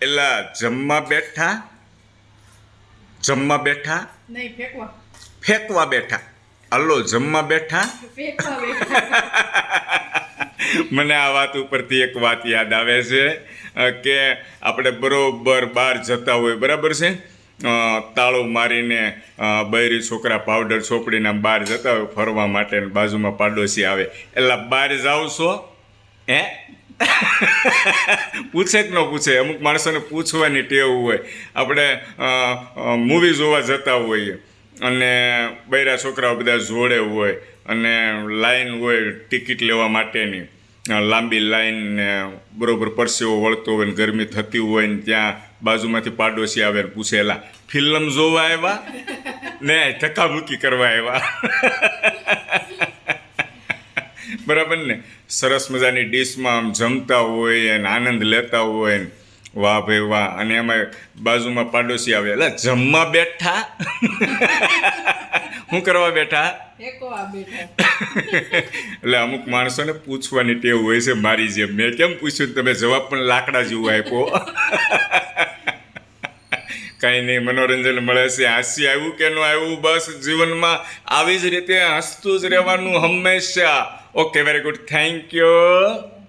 એલા જમવા બેઠા? જમવા બેઠા? નહીં ફેંકવા. ફેંકવા બેઠા. હલો જમવા બેઠા? મને આ વાત ઉપરથી એક વાત યાદ આવે છે કે આપણે બરોબર બહાર જતા હોય બરાબર છે? તાળો મારીને બૈરી છોકરા પાવડર ચોપડીને બહાર જતા હોય ફરવા માટે બાજુમાં પાડોશી આવે. એટલે બહાર જાઓ છો? હે? પૂછે કે ન પૂછે. અમુક માણસોને પૂછવાની ટેવ હોય. આપણે મૂવી જોવા જતા હોઈએ. અને બૈરા છોકરાઓ બધા જોડે હોય અને લાઈન હોય ટિકિટ લેવા માટેની. લાંબી લાઈન ને બરાબર પરસેવો વળતો હોય ને ગરમી થતી હોય ને ત્યાં બાજુમાંથી પાડોશી આવે ને પૂછેલા ફિલ્મ જોવા આવ્યા? ને ધક્કાબુક્કી કરવા આવ્યા. બરાબર ને? સરસ મજાની ડીશમાં આમ જમતા હોય અને આનંદ લેતા હોય ને. વાહ ભાઈ વાહ. અને એમાં બાજુમાં પાડોશી આવે. એટલે જમવા બેઠા? શું કરવા બેઠા? બેઠા. એટલે અમુક માણસોને પૂછવાની ટેવ હોય છે મારી જેમ. મેં કેમ પૂછ્યું? તમે જવાબ પણ લાકડા જેવું આપ્યો. કાંઈ નહીં, મનોરંજન મળે છે. હાસ્ય આવ્યું કે ન આવ્યું, બસ જીવનમાં આવી જ રીતે હસતું જ રહેવાનું હંમેશા. Okay very good thank you